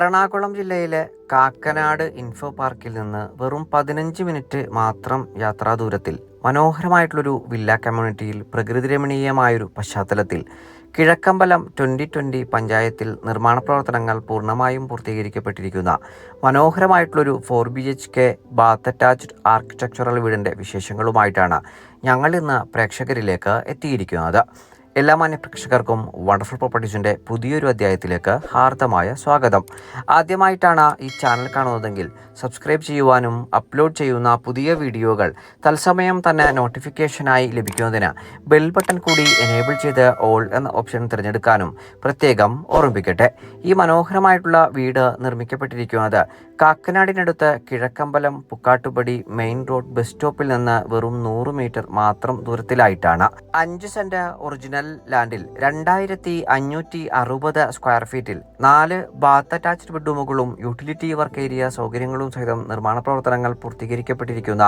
എറണാകുളം ജില്ലയിലെ കാക്കനാട് ഇൻഫോ പാർക്കിൽ നിന്ന് വെറും പതിനഞ്ച് മിനിറ്റ് മാത്രം യാത്രാ ദൂരത്തിൽ മനോഹരമായിട്ടുള്ളൊരു വില്ല കമ്മ്യൂണിറ്റിയിൽ പ്രകൃതി രമണീയമായൊരു പശ്ചാത്തലത്തിൽ കിഴക്കമ്പലം ട്വന്റി ട്വന്റി പഞ്ചായത്തിൽ നിർമ്മാണ പ്രവർത്തനങ്ങൾ പൂർണമായും പൂർത്തീകരിക്കപ്പെട്ടിരിക്കുന്ന മനോഹരമായിട്ടുള്ളൊരു four B H K bath attached architectural വീടിന്റെ വിശേഷങ്ങളുമായിട്ടാണ് ഞങ്ങൾ ഇന്ന് പ്രേക്ഷകരിലേക്ക് എത്തിയിരിക്കുന്നത്. എല്ലാ മാന്യ പ്രേക്ഷകർക്കും വണ്ടർഫുൾ പ്രോപ്പർട്ടീസിന്റെ പുതിയൊരു അധ്യായത്തിലേക്ക് ഹാർദമായ സ്വാഗതം. ആദ്യമായിട്ടാണ് ഈ ചാനൽ കാണുന്നതെങ്കിൽ സബ്സ്ക്രൈബ് ചെയ്യുവാനും അപ്ലോഡ് ചെയ്യുന്ന പുതിയ വീഡിയോകൾ തത്സമയം തന്നെ നോട്ടിഫിക്കേഷനായി ലഭിക്കുന്നതിന് ബെൽ ബട്ടൺ കൂടി എനേബിൾ ചെയ്ത് ഓൾ എന്ന ഓപ്ഷൻ തിരഞ്ഞെടുക്കാനും പ്രത്യേകം ഓർമ്മിപ്പിക്കട്ടെ. ഈ മനോഹരമായിട്ടുള്ള വീട് നിർമ്മിക്കപ്പെട്ടിരിക്കുന്നത് കാക്കനാടിനടുത്ത് Kizhakkambalam Pukkattupadi main road bus സ്റ്റോപ്പിൽ നിന്ന് വെറും നൂറ് മീറ്റർ മാത്രം ദൂരത്തിലായിട്ടാണ്. അഞ്ച് സെന്റ് ഒറിജിനൽ ലാൻഡിൽ രണ്ടായിരത്തി അഞ്ഞൂറ്റി അറുപത് സ്ക്വയർ ഫീറ്റിൽ നാല് ബാത്ത് അറ്റാച്ച്ഡ് ബെഡ്റൂമുകളും യൂട്ടിലിറ്റി വർക്ക് ഏരിയ സൗകര്യങ്ങളും സഹിതം നിർമ്മാണ പ്രവർത്തനങ്ങൾ പൂർത്തീകരിക്കപ്പെട്ടിരിക്കുന്ന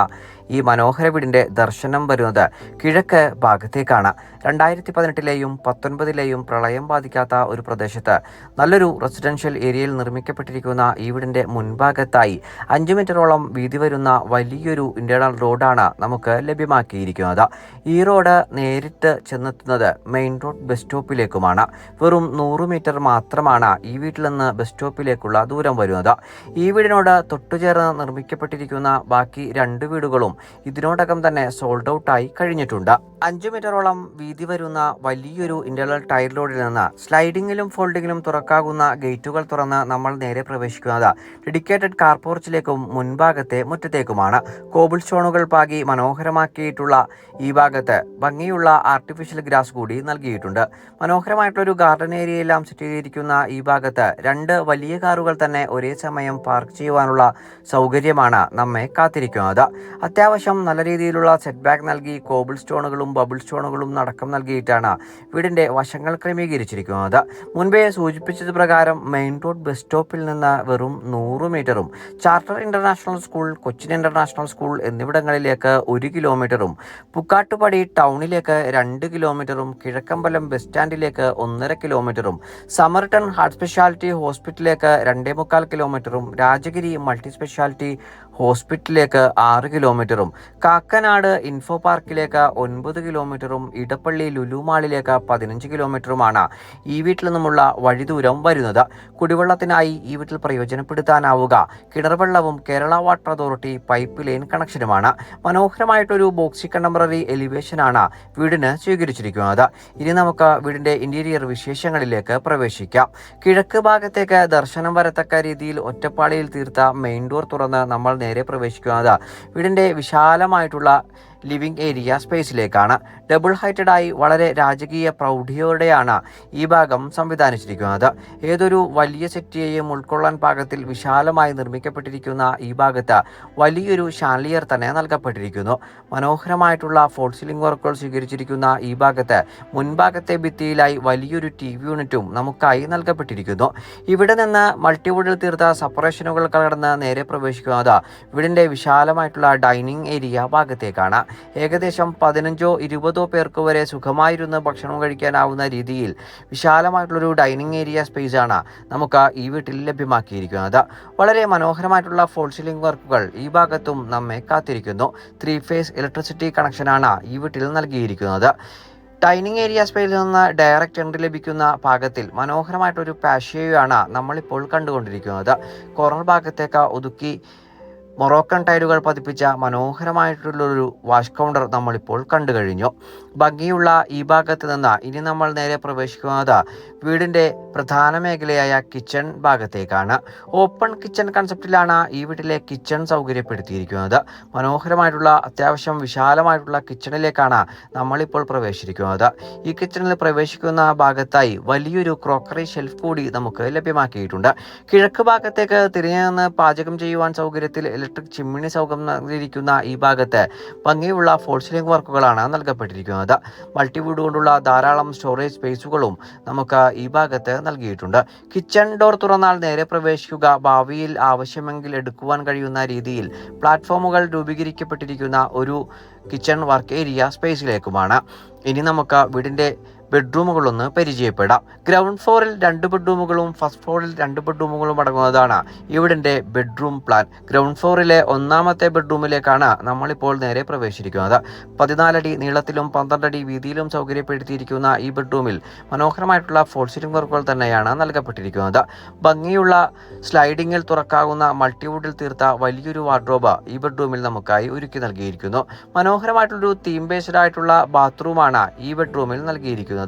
ഈ മനോഹര വീടിന്റെ ദർശനം വരുന്നത് കിഴക്ക് ഭാഗത്തേക്കാണ്. രണ്ടായിരത്തി പതിനെട്ടിലെയും പത്തൊൻപതിലെയും പ്രളയം ബാധിക്കാത്ത ഒരു പ്രദേശത്ത് നല്ലൊരു റെസിഡൻഷ്യൽ ഏരിയയിൽ നിർമ്മിക്കപ്പെട്ടിരിക്കുന്ന ഈ വീടിന്റെ മുൻഭാഗത്തായി അഞ്ച് മീറ്ററോളം വീതി വരുന്ന വലിയൊരു ഇന്റേണൽ റോഡാണ് നമുക്ക് ലഭ്യമാക്കിയിരിക്കുന്നത്. ഈ റോഡ് നേരിട്ട് ചെന്നെത്തുന്നത് മെയിൻ റോഡ് ബസ് സ്റ്റോപ്പിലേക്കുമാണ്. വെറും നൂറ് മീറ്റർ മാത്രമാണ് ഈ വീട്ടിൽ നിന്ന് ബസ് സ്റ്റോപ്പിലേക്കുള്ള ദൂരം വരുന്നത്. ഈ വീടിനോട് തൊട്ടുചേർന്ന് നിർമ്മിക്കപ്പെട്ടിരിക്കുന്ന ബാക്കി രണ്ട് വീടുകളും ഇതിനോടകം തന്നെ സോൾഡ് ഔട്ടായി കഴിഞ്ഞിട്ടുണ്ട്. അഞ്ച് മീറ്ററോളം വീതി വരുന്ന വലിയൊരു ഇന്റർണൽ ടയർ റോഡിൽ നിന്ന് സ്ലൈഡിങ്ങിലും ഫോൾഡിങ്ങിലും തുറക്കാകുന്ന ഗേറ്റുകൾ തുറന്ന് നമ്മൾ നേരെ പ്രവേശിക്കുന്നത്. ഡെഡിക്കേറ്റഡ് കാർ പോർച്ചിലേക്കും മുൻഭാഗത്തെ മുറ്റത്തേക്കുമാണ് കോബിൾ സ്റ്റോണുകൾ പാകി മനോഹരമാക്കിയിട്ടുള്ള ഈ ഭാഗത്ത് ഭംഗിയുള്ള ആർട്ടിഫിഷ്യൽ ഗ്രാസ് കൂടി നൽകിയിട്ടുണ്ട്. മനോഹരമായിട്ടുള്ളൊരു ഗാർഡൻ ഏരിയയെല്ലാം സെറ്റ് ചെയ്തിരിക്കുന്ന ഈ ഭാഗത്ത് രണ്ട് വലിയ കാറുകൾ തന്നെ ഒരേ സമയം പാർക്ക് ചെയ്യുവാനുള്ള സൗകര്യമാണ് നമ്മെ കാത്തിരിക്കുന്നത്. അത്യാവശ്യം നല്ല രീതിയിലുള്ള സെറ്റ് ബാക്ക് നൽകി കോബിൾ സ്റ്റോണുകളും ബബിൾ സ്റ്റോണുകളും നടക്കം നൽകിയിട്ടാണ് വീടിന്റെ വശങ്ങൾ ക്രമീകരിച്ചിരിക്കുന്നത്. മുൻപേ സൂചിപ്പിച്ചത് പ്രകാരം മെയിൻ റോഡ് ബസ് സ്റ്റോപ്പിൽ നിന്ന് വെറും നൂറ് മീറ്ററും charter international school Cochin international school എന്നിവിടങ്ങളിലേക്ക് ഒരു കിലോമീറ്ററും പുക്കാട്ടുപടി ടൗണിലേക്ക് രണ്ട് കിലോമീറ്ററും കിഴക്കമ്പലം ബസ് സ്റ്റാൻഡിലേക്ക് ഒന്നര കിലോമീറ്ററും സമർട്ടൺ ഹാർട്ട് സ്പെഷ്യാലിറ്റി ഹോസ്പിറ്റലിലേക്ക് രണ്ടേ മുക്കാൽ കിലോമീറ്ററും രാജഗിരി മൾട്ടി സ്പെഷ്യാലിറ്റി ഹോസ്പിറ്റലിലേക്ക് ആറ് കിലോമീറ്ററും കാക്കനാട് ഇൻഫോ പാർക്കിലേക്ക് ഒൻപത് കിലോമീറ്ററും ഇടപ്പള്ളി ലുലുമാളിലേക്ക് പതിനഞ്ച് കിലോമീറ്ററുമാണ് ഈ വീട്ടിൽ നിന്നുമുള്ള വഴിദൂരം വരുന്നത്. കുടിവെള്ളത്തിനായി ഈ വീട്ടിൽ പ്രയോജനപ്പെടുത്താനാവുക. കിണർവെള്ളവും Kerala water authority pipe line കണക്ഷനുമാണ്. മനോഹരമായിട്ടൊരു ബോക്സി കണ്ടംപററി എലിവേഷനാണ് വീടിന് സ്വീകരിച്ചിരിക്കുന്നത്. ഇനി നമുക്ക് വീടിന്റെ ഇന്റീരിയർ വിശേഷങ്ങളിലേക്ക് പ്രവേശിക്കാം. കിഴക്ക് ഭാഗത്തേക്ക് ദർശനം വരത്തക്ക രീതിയിൽ ഒറ്റപ്പാളിയിൽ തീർത്ത മെയിൻ ഡോർ തുറന്ന് നമ്മൾ നേരെ പ്രവേശിക്കുന്നത് വീടിന്റെ വിശാലമായിട്ടുള്ള ലിവിംഗ് ഏരിയ സ്പേസിലേക്കാണ്. ഡബിൾ ഹൈറ്റഡായി വളരെ രാജകീയ പ്രൗഢിയോടെയാണ് ഈ ഭാഗം സംവിധാനിച്ചിരിക്കുന്നത്. ഏതൊരു വലിയ സെറ്റിയെയും ഉൾക്കൊള്ളാൻ പാകത്തിൽ വിശാലമായി നിർമ്മിക്കപ്പെട്ടിരിക്കുന്ന ഈ ഭാഗത്ത് വലിയൊരു ഷാൻലിയർ തന്നെ നൽകപ്പെട്ടിരിക്കുന്നു. മനോഹരമായിട്ടുള്ള ഫോൾ സീലിംഗ് വർക്കുകൾ സ്വീകരിച്ചിരിക്കുന്ന ഈ ഭാഗത്ത് മുൻഭാഗത്തെ ഭിത്തിയിലായി വലിയൊരു ടി വി യൂണിറ്റും നമുക്കായി നൽകപ്പെട്ടിരിക്കുന്നു. ഇവിടെ നിന്ന് മൾട്ടിവുഡിൽ തീർത്ത സപ്പറേഷനുകൾ കടന്ന് നേരെ പ്രവേശിക്കുന്നത് വീടിന്റെ വിശാലമായിട്ടുള്ള ഡൈനിങ് ഏരിയ ഭാഗത്തേക്കാണ്. ഏകദേശം പതിനഞ്ചോ ഇരുപതോ പേർക്ക് വരെ സുഖമായിരുന്ന് ഭക്ഷണം കഴിക്കാനാവുന്ന രീതിയിൽ വിശാലമായിട്ടുള്ളൊരു ഡൈനിങ് ഏരിയ സ്പേസ് ആണ് നമുക്ക് ഈ വീട്ടിൽ ലഭ്യമാക്കിയിരിക്കുന്നത്. വളരെ മനോഹരമായിട്ടുള്ള ഫോൾ സീലിംഗ് വർക്കുകൾ ഈ ഭാഗത്തും നമ്മെ കാത്തിരിക്കുന്നു. ത്രീ ഫേസ് ഇലക്ട്രിസിറ്റി കണക്ഷനാണ് ഈ വീട്ടിൽ നൽകിയിരിക്കുന്നത്. ഡൈനിങ് ഏരിയ സ്പേസിൽ നിന്ന് ഡയറക്റ്റ് എൻട്രി ലഭിക്കുന്ന ഭാഗത്തിൽ മനോഹരമായിട്ടൊരു പാഷ്യോയാണ് നമ്മളിപ്പോൾ കണ്ടുകൊണ്ടിരിക്കുന്നത്. കോർണർ ഭാഗത്തേക്ക് ഒതുക്കി മൊറോക്കൻ ടൈലുകൾ പതിപ്പിച്ച മനോഹരമായിട്ടുള്ളൊരു വാഷ് കൗണ്ടർ നമ്മളിപ്പോൾ കണ്ടു കഴിഞ്ഞു. ഭംഗിയുള്ള ഈ ഭാഗത്ത് നിന്ന് ഇനി നമ്മൾ നേരെ പ്രവേശിക്കുന്നത് വീടിന്റെ പ്രധാന മേഖലയായ കിച്ചൺ ഭാഗത്തേക്കാണ്. ഓപ്പൺ കിച്ചൺ കൺസെപ്റ്റിലാണ് ഈ വീട്ടിലെ കിച്ചൺ സൗകര്യപ്പെടുത്തിയിരിക്കുന്നത്. മനോഹരമായിട്ടുള്ള അത്യാവശ്യം വിശാലമായിട്ടുള്ള കിച്ചണിലേക്കാണ് നമ്മളിപ്പോൾ പ്രവേശിച്ചിരിക്കുന്നത്. ഈ കിച്ചണിൽ പ്രവേശിക്കുന്ന ഭാഗത്തായി വലിയൊരു ക്രോക്കറി ഷെൽഫ് കൂടി നമുക്ക് ലഭ്യമാക്കിയിട്ടുണ്ട്. കിഴക്ക് ഭാഗത്തേക്ക് തിരിഞ്ഞു നിന്ന് പാചകം ചെയ്യുവാൻ സൗകര്യത്തിൽ ഇലക്ട്രിക് ചിമ്മിണി സൗകര്യം നൽകിയിരിക്കുന്ന ഈ ഭാഗത്ത് ഭംഗിയുള്ള ഫോൾ സീലിംഗ് വർക്കുകളാണ് നൽകപ്പെട്ടിരിക്കുന്നത്. മൾട്ടിവുഡ് കൊണ്ടുള്ള ധാരാളം സ്റ്റോറേജ് സ്പേസുകളും നമുക്ക് ഈ ഭാഗത്ത് നൽകിയിട്ടുണ്ട്. കിച്ചൺ ഡോർ തുറന്നാൽ നേരെ പ്രവേശിക്കുക ഭാവിയിൽ ആവശ്യമെങ്കിൽ എടുക്കുവാൻ കഴിയുന്ന രീതിയിൽ പ്ലാറ്റ്ഫോമുകൾ രൂപീകരിക്കപ്പെട്ടിരിക്കുന്ന ഒരു കിച്ചൺ വർക്ക് ഏരിയ സ്പേസിലേക്കുമാണ്. ഇനി നമുക്ക് വീടിന്റെ ബെഡ്റൂമുകളൊന്ന് പരിചയപ്പെടാം. ഗ്രൗണ്ട് ഫ്ലോറിൽ രണ്ട് ബെഡ്റൂമുകളും ഫസ്റ്റ് ഫ്ലോറിൽ രണ്ട് ബെഡ്റൂമുകളും അടങ്ങുന്നതാണ് ഇവിടിന്റെ ബെഡ്റൂം പ്ലാൻ. ഗ്രൗണ്ട് ഫ്ലോറിലെ ഒന്നാമത്തെ ബെഡ്റൂമിലേക്കാണ് നമ്മളിപ്പോൾ നേരെ പ്രവേശിക്കുന്നത് പതിനാലടി നീളത്തിലും പന്ത്രണ്ടടി വീതിയിലും സൗകര്യപ്പെടുത്തിയിരിക്കുന്ന ഈ ബെഡ്റൂമിൽ മനോഹരമായിട്ടുള്ള ഫോൾ സീലിംഗ് വർക്കുകൾ തന്നെയാണ് നൽകപ്പെട്ടിരിക്കുന്നത്. ഭംഗിയുള്ള സ്ലൈഡിങ്ങിൽ തുറക്കാവുന്ന മൾട്ടിവുഡിൽ തീർത്ത വലിയൊരു വാർഡ്രോബ് ഈ ബെഡ്റൂമിൽ നമുക്കായി ഒരുക്കി നൽകിയിരിക്കുന്നു. മനോഹരമായിട്ടുള്ളൊരു തീം ബേസ്ഡ് ആയിട്ടുള്ള ബാത്റൂമാണ് ഈ ബെഡ്റൂമിൽ നൽകിയിരിക്കുന്നത്.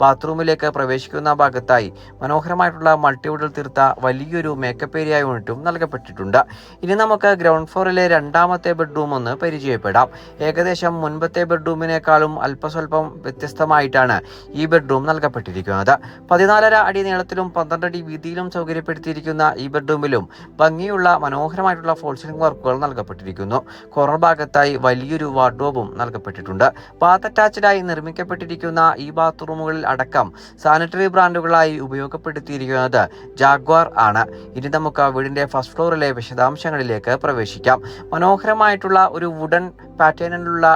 ബാത്റൂമിലേക്ക് പ്രവേശിക്കുന്ന ഭാഗത്തായി മനോഹരമായിട്ടുള്ള മൾട്ടിവുഡിൽ തീർത്ത വലിയൊരു മേക്കപ്പ് ഏരിയ യൂണിറ്റും നൽകപ്പെട്ടിട്ടുണ്ട്. ഇനി നമുക്ക് ഗ്രൗണ്ട് ഫ്ലോറിലെ രണ്ടാമത്തെ ബെഡ്റൂം ഒന്ന് പരിചയപ്പെടാം. ഏകദേശം മുൻപത്തെ ബെഡ്റൂമിനേക്കാളും അല്പസ്വല്പം വ്യത്യസ്തമായിട്ടാണ് ഈ ബെഡ്റൂം നൽകപ്പെട്ടിരിക്കുന്നത്. പതിനാലര അടി നീളത്തിലും പന്ത്രണ്ട് അടി വീതിയിലും സൗകര്യപ്പെടുത്തിയിരിക്കുന്ന ഈ ബെഡ്റൂമിലും ഭംഗിയുള്ള മനോഹരമായിട്ടുള്ള ഫോൾ സീലിംഗ് വർക്കുകൾ നൽകപ്പെട്ടിരിക്കുന്നു. കോർണർ ഭാഗത്തായി വലിയൊരു വാർഡ്രോബും നൽകപ്പെട്ടിട്ടുണ്ട്. ബാത്ത് അറ്റാച്ച്ഡായി നിർമ്മിക്കപ്പെട്ടിരിക്കുന്ന ഈ ബാത്റൂമുകളിൽ അടക്കം സാനിറ്ററി ബ്രാൻഡുകളായി ഉപയോഗപ്പെടുത്തിയിരിക്കുന്നത് ജാഗ്വാർ ആണ്. ഇനി നമുക്ക് വീടിന്റെ ഫസ്റ്റ് ഫ്ലോറിലെ വിശദാംശങ്ങളിലേക്ക് പ്രവേശിക്കാം. മനോഹരമായിട്ടുള്ള ഒരു വുഡൻ പാറ്റേണിലുള്ള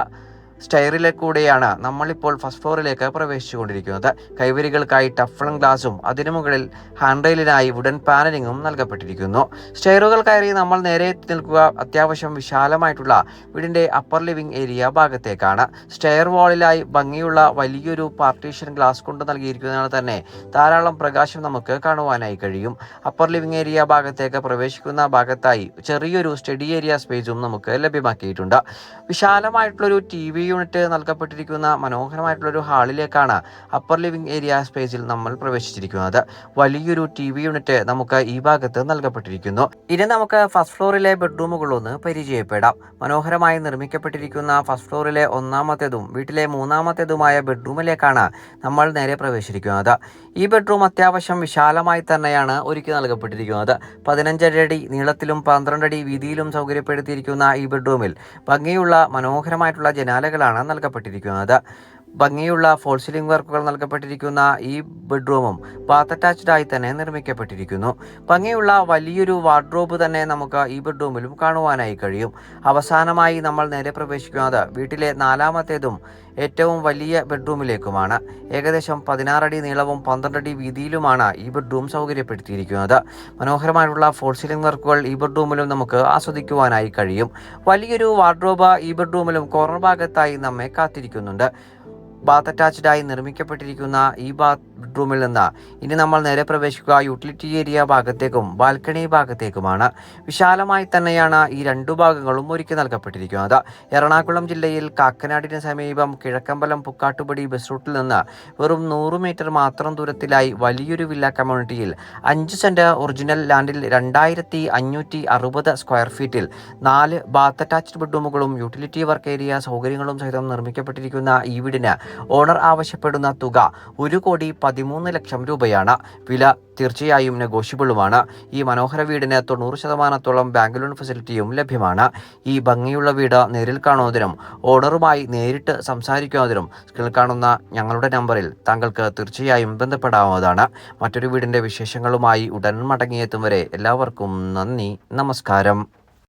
സ്റ്റെയറിലെ കൂടെയാണ് നമ്മളിപ്പോൾ ഫസ്റ്റ് ഫ്ലോറിലേക്ക് പ്രവേശിച്ചുകൊണ്ടിരിക്കുന്നത്. കൈവരികൾക്കായി ടഫ്ലൺ ഗ്ലാസും അതിനു മുകളിൽ ഹാൻഡ് റെയിലിനായി വുഡൻ പാനലിങ്ങും നൽകപ്പെട്ടിരിക്കുന്നു. സ്റ്റെയറുകൾ കയറി നമ്മൾ നേരെ എത്തി നിൽക്കുക അത്യാവശ്യം വിശാലമായിട്ടുള്ള വീടിന്റെ അപ്പർ ലിവിംഗ് ഏരിയ ഭാഗത്തേക്കാണ്. സ്റ്റെയർ വാളിലായി ഭംഗിയുള്ള വലിയൊരു പാർട്ടീഷൻ ഗ്ലാസ് കൊണ്ട് നൽകിയിരിക്കുന്നതിനാൽ തന്നെ ധാരാളം പ്രകാശം നമുക്ക് കാണുവാനായി കഴിയും. അപ്പർ ലിവിംഗ് ഏരിയ ഭാഗത്തേക്ക് പ്രവേശിക്കുന്ന ഭാഗത്തായി ചെറിയൊരു സ്റ്റഡി ഏരിയ സ്പേസും നമുക്ക് ലഭ്യമാക്കിയിട്ടുണ്ട്. വിശാലമായിട്ടുള്ളൊരു ടി വി യൂണിറ്റ് നൽകപ്പെട്ടിരിക്കുന്ന മനോഹരമായിട്ടുള്ളൊരു ഹാളിലേക്കാണ് അപ്പർ ലിവിംഗ് ഏരിയ സ്പേസിൽ നമ്മൾ പ്രവേശിച്ചിരിക്കുന്നത്. വലിയൊരു ടി വി യൂണിറ്റ് നമുക്ക് ഈ ഭാഗത്ത് നൽകപ്പെട്ടിരിക്കുന്നു. ഇനി നമുക്ക് ഫസ്റ്റ് ഫ്ലോറിലെ ബെഡ്റൂമുകളൊന്ന് പരിചയപ്പെടാം. മനോഹരമായി നിർമ്മിക്കപ്പെട്ടിരിക്കുന്ന ഫസ്റ്റ് ഫ്ലോറിലെ ഒന്നാമത്തേതും വീട്ടിലെ മൂന്നാമത്തേതുമായ ബെഡ്റൂമിലേക്കാണ് നമ്മൾ നേരെ പ്രവേശിച്ചിരിക്കുന്നത്. ഈ ബെഡ്റൂം അത്യാവശ്യം വിശാലമായി തന്നെയാണ് ഒരുക്കി നൽകപ്പെട്ടിരിക്കുന്നത്. പതിനഞ്ചരടി നീളത്തിലും പന്ത്രണ്ടടി വീതിയിലും സൗകര്യപ്പെടുത്തിയിരിക്കുന്ന ഈ ബെഡ്റൂമിൽ ഭംഗിയുള്ള മനോഹരമായിട്ടുള്ള ജനാലകളാണ് നൽകപ്പെട്ടിരിക്കുന്നത്. ഭംഗിയുള്ള ഫോൾ സീലിംഗ് വർക്കുകൾ നൽകപ്പെട്ടിരിക്കുന്ന ഈ ബെഡ്റൂമും ബാത്ത് അറ്റാച്ച്ഡ് ആയി തന്നെ നിർമ്മിക്കപ്പെട്ടിരിക്കുന്നു. ഭംഗിയുള്ള വലിയൊരു വാർഡ്രോബ് തന്നെ നമുക്ക് ഈ ബെഡ്റൂമിലും കാണുവാനായി കഴിയും. അവസാനമായി നമ്മൾ നേരെ പ്രവേശിക്കുന്നത് വീട്ടിലെ നാലാമത്തേതും ഏറ്റവും വലിയ ബെഡ്റൂമിലേക്കുമാണ് ഏകദേശം പതിനാറടി നീളവും പന്ത്രണ്ടടി വീതിയിലുമാണ് ഈ ബെഡ്റൂം സൗകര്യപ്പെടുത്തിയിരിക്കുന്നത്. മനോഹരമായിട്ടുള്ള ഫോൾ സീലിംഗ് വർക്കുകൾ ഈ ബെഡ്റൂമിലും നമുക്ക് ആസ്വദിക്കുവാനായി കഴിയും. വലിയൊരു വാർഡ്രോബ് ഈ ബെഡ്റൂമിലും കോർണർ ഭാഗത്തായി നമ്മെ കാത്തിരിക്കുന്നുണ്ട്. ബാത്ത് അറ്റാച്ച്ഡായി നിർമ്മിക്കപ്പെട്ടിരിക്കുന്ന ഈ ബാത്ത് ബെഡ്റൂമിൽ നിന്ന് ഇനി നമ്മൾ നേരെ പ്രവേശിക്കുക. യൂട്ടിലിറ്റി ഏരിയ ഭാഗത്തേക്കും ബാൽക്കണി ഭാഗത്തേക്കുമാണ്. വിശാലമായി തന്നെയാണ് ഈ രണ്ടു ഭാഗങ്ങളും ഒരുക്കി നൽകപ്പെട്ടിരിക്കുന്നത്. എറണാകുളം ജില്ലയിൽ കാക്കനാടിന് സമീപം കിഴക്കമ്പലം പുക്കാട്ടുപടി ബസ് റൂട്ടിൽ നിന്ന് വെറും നൂറ് മീറ്റർ മാത്രം ദൂരത്തിലായി വലിയൊരു വില്ല കമ്മ്യൂണിറ്റിയിൽ അഞ്ച് സെന്റ് ഒറിജിനൽ ലാൻഡിൽ രണ്ടായിരത്തി അഞ്ഞൂറ്റി അറുപത് സ്ക്വയർ ഫീറ്റിൽ നാല് ബാത്ത് അറ്റാച്ച്ഡ് ബെഡ്റൂമുകളും യൂട്ടിലിറ്റി വർക്ക് ഏരിയ സൗകര്യങ്ങളും സഹിതം നിർമ്മിക്കപ്പെട്ടിരിക്കുന്ന ഈ വീടിന് ഓണർ ആവശ്യപ്പെടുന്ന തുക ഒരു കോടി പതിമൂന്ന് ലക്ഷം രൂപയാണ്. വില തീർച്ചയായും നെഗോഷ്യബിളുമാണ് ഈ മനോഹര വീടിന് തൊണ്ണൂറ് ശതമാനത്തോളം ബാങ്ക് ലോൺ ഫെസിലിറ്റിയും ലഭ്യമാണ്. ഈ ഭംഗിയുള്ള വീട് നേരിൽ കാണുന്നതിനും ഓണറുമായി നേരിട്ട് സംസാരിക്കുന്നതിനും സ്ക്രീനിൽ കാണുന്ന ഞങ്ങളുടെ നമ്പറിൽ താങ്കൾക്ക് തീർച്ചയായും ബന്ധപ്പെടാവുന്നതാണ്. മറ്റൊരു വീടിന്റെ വിശേഷങ്ങളുമായി ഉടൻ മടങ്ങിയെത്തും വരെ എല്ലാവർക്കും നന്ദി നമസ്കാരം.